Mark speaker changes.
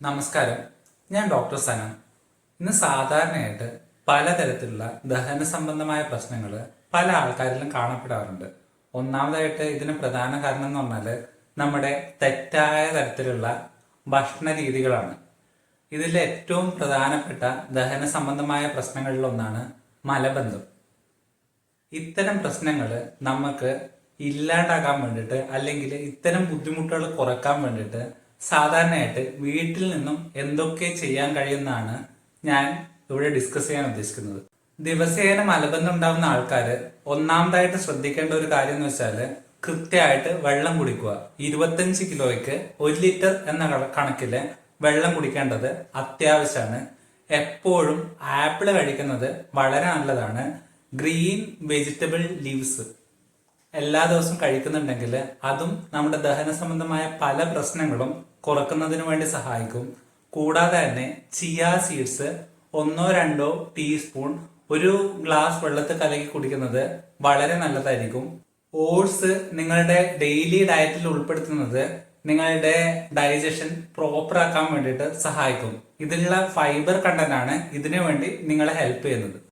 Speaker 1: നമസ്കാരം. ഞാൻ ഡോക്ടർ സനം ഇന്ന് സാധാരണയായിട്ട് പലതരത്തിലുള്ള ദഹന സംബന്ധമായ പ്രശ്നങ്ങൾ പല ആൾക്കാരിലും കാണപ്പെടാറുണ്ട്. ഒന്നാമതായിട്ട് ഇതിന് പ്രധാന കാരണം എന്ന് പറഞ്ഞാൽ നമ്മുടെ തെറ്റായ തരത്തിലുള്ള ഭക്ഷണ രീതികളാണ്. ഇതിൽ ഏറ്റവും പ്രധാനപ്പെട്ട ദഹന സംബന്ധമായ പ്രശ്നങ്ങളിലൊന്നാണ് മലബന്ധം. ഇത്തരം പ്രശ്നങ്ങൾ നമുക്ക് ഇല്ലാണ്ടാക്കാൻ വേണ്ടിയിട്ട് അല്ലെങ്കിൽ ഇത്തരം ബുദ്ധിമുട്ടുകൾ കുറയ്ക്കാൻ വേണ്ടിയിട്ട് സാധാരണയായിട്ട് വീട്ടിൽ നിന്നും എന്തൊക്കെ ചെയ്യാൻ കഴിയുന്നതാണ് ഞാൻ ഇവിടെ ഡിസ്കസ് ചെയ്യാൻ ഉദ്ദേശിക്കുന്നത്. ദിവസേന മലബന്ധം ഉണ്ടാകുന്ന ആൾക്കാർ ഒന്നാമതായിട്ട് ശ്രദ്ധിക്കേണ്ട ഒരു കാര്യം എന്ന് വെച്ചാൽ കൃത്യമായിട്ട് വെള്ളം കുടിക്കുക. ഇരുപത്തഞ്ച് കിലോയ്ക്ക് ഒരു ലിറ്റർ എന്ന കണക്കിൽ വെള്ളം കുടിക്കേണ്ടത് അത്യാവശ്യമാണ്. എപ്പോഴും ആപ്പിൾ കഴിക്കുന്നത് വളരെ നല്ലതാണ്. Green vegetable leaves. എല്ലാ ദിവസവും കഴിക്കുന്നുണ്ടെങ്കിൽ അതും നമ്മുടെ ദഹന സംബന്ധമായ പല പ്രശ്നങ്ങളും കുറക്കുന്നതിന് വേണ്ടി സഹായിക്കും. കൂടാതെ തന്നെ ചിയ സീഡ്സ് ഒന്നോ രണ്ടോ ടീസ്പൂൺ ഒരു ഗ്ലാസ് വെള്ളത്തിൽ കലക്കി കുടിക്കുന്നത് വളരെ നല്ലതായിരിക്കും. ഓട്സ് നിങ്ങളുടെ ഡെയിലി ഡയറ്റിൽ ഉൾപ്പെടുത്തുന്നത് നിങ്ങളുടെ ഡൈജഷൻ പ്രോപ്പർ ആക്കാൻ വേണ്ടിയിട്ട് സഹായിക്കും. ഇതിലുള്ള ഫൈബർ കണ്ടന്റ് ആണ് ഇതിനു വേണ്ടി നിങ്ങളെ ഹെൽപ്പ് ചെയ്യുന്നത്.